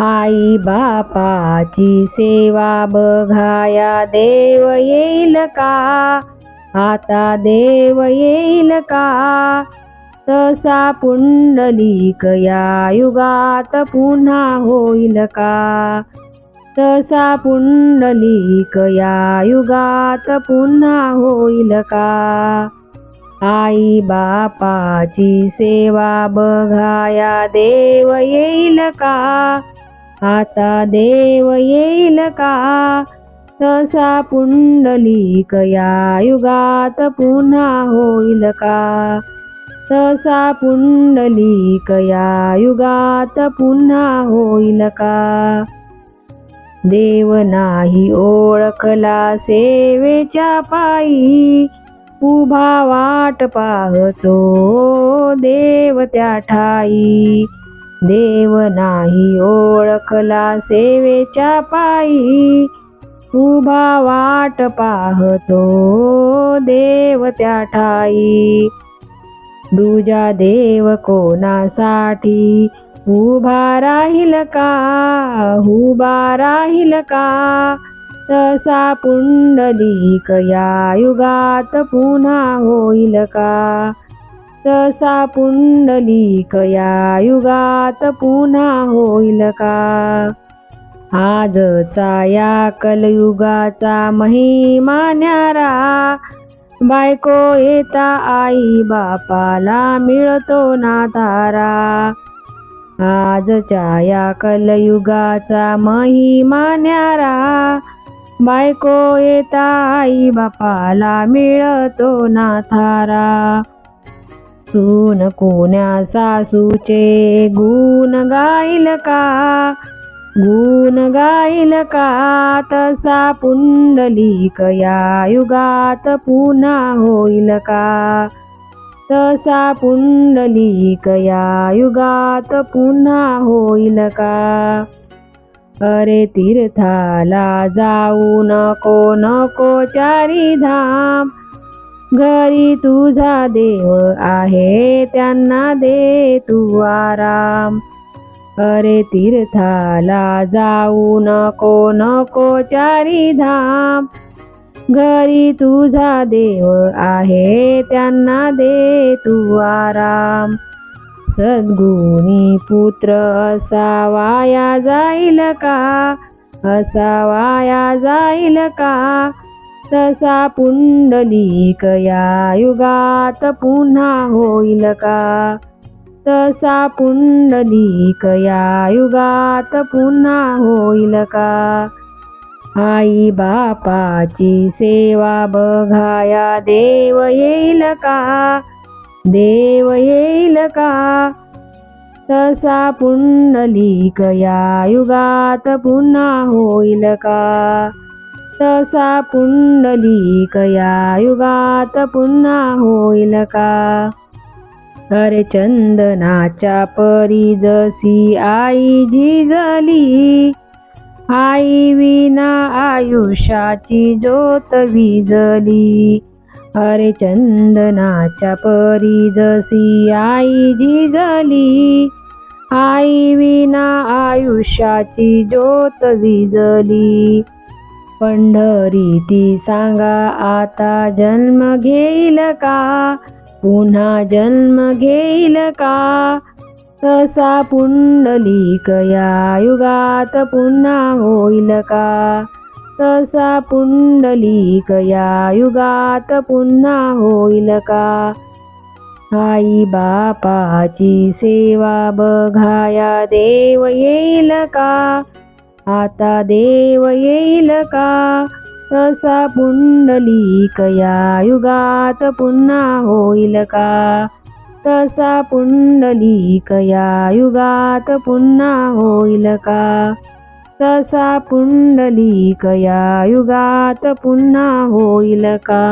आई बापाची सेवा बघाया देव येईल का? आता देव येईल का? तसा पुंडलिक या युगात पुन्हा होईल का? तसा पुंडलिक या युगात पुन्हा होईल का? आई बापाची सेवा बघाया देव येईल का? आता देव येईल का? तसा पुंडलिक या युगात पुन्हा होईल का? तसा पुंडलिक या युगात पुन्हा होईल का? देव नाही ओळखला सेवेच्या पायी उभा वाट पाहतो देव त्या ठाई देव नाही ओळखला सेवेच्या पायी. उभा वाट पाहतो देव त्या ठाई. दुजा देव कोणासाठी? उभा राहील का? उभा राहील का? तसा पुंडलिक या युगात पुन्हा होईल का? तसा पुंडलिक या युगात पुन्हा होईल का? आजचा या कलयुगाचा महिमा न्यारा बायको येता आई बापाला मिळतो ना तारा. आजच्या या कलयुगाचा महिमा न्यारा बायको येता आई बापाला मिळतो ना थारा सून कोण्या सासूचे गुण गाईल का? गुण गाईल का? तसा पुंडलिक या युगात पुन्हा होईल का? तसा पुंडलिक या युगात पुन्हा होईल का? अरे तीर्थाला जाऊ नको नको चारी धाम. घरी तुझा देव आहे त्यांना दे तू आराम. अरे तीर्थाला जाऊ नको नको चारी धाम. घरी तुझा देव आहे त्यांना दे तू आराम. सद्गुणी पुत्र असा वाया जाईल का? असा वाया जाईल का? तसा पुंडलिक या युगात पुन्हा होईल का? तसा पुंडलिक या युगात पुन्हा होईल का? आई बापाची सेवा बघाया देव येईल का? देव येईल का? तसा पुंडलिक या युगात पुन्हा होईल का? तसा पुंडलिक या युगात पुन्हा होईल का? अरे चंदनाच्या परी जशी आई झिजली आई विना आयुष्याची ज्योत विजली. अरे चंदनाच्या परी जशी आई झिजली आई विना आयुष्याची ज्योत विजली. पंढरी ती सांगा आता जन्म घेईल का? पुन्हा जन्म घेईल का? तसा पुंडलिक या युगात पुन्हा होईल का? तसा पुंडलिक या युगात पुन्हा होईल का? आई बापाची सेवा बघाया देव येईल का? आता देव येईल का? तसा पुंडलिक या युगात पुन्हा होईल का? तसा पुंडलिक या युगात पुन्हा होईल का? तसा पुंडलिक या युगात पुन्हा होईल का?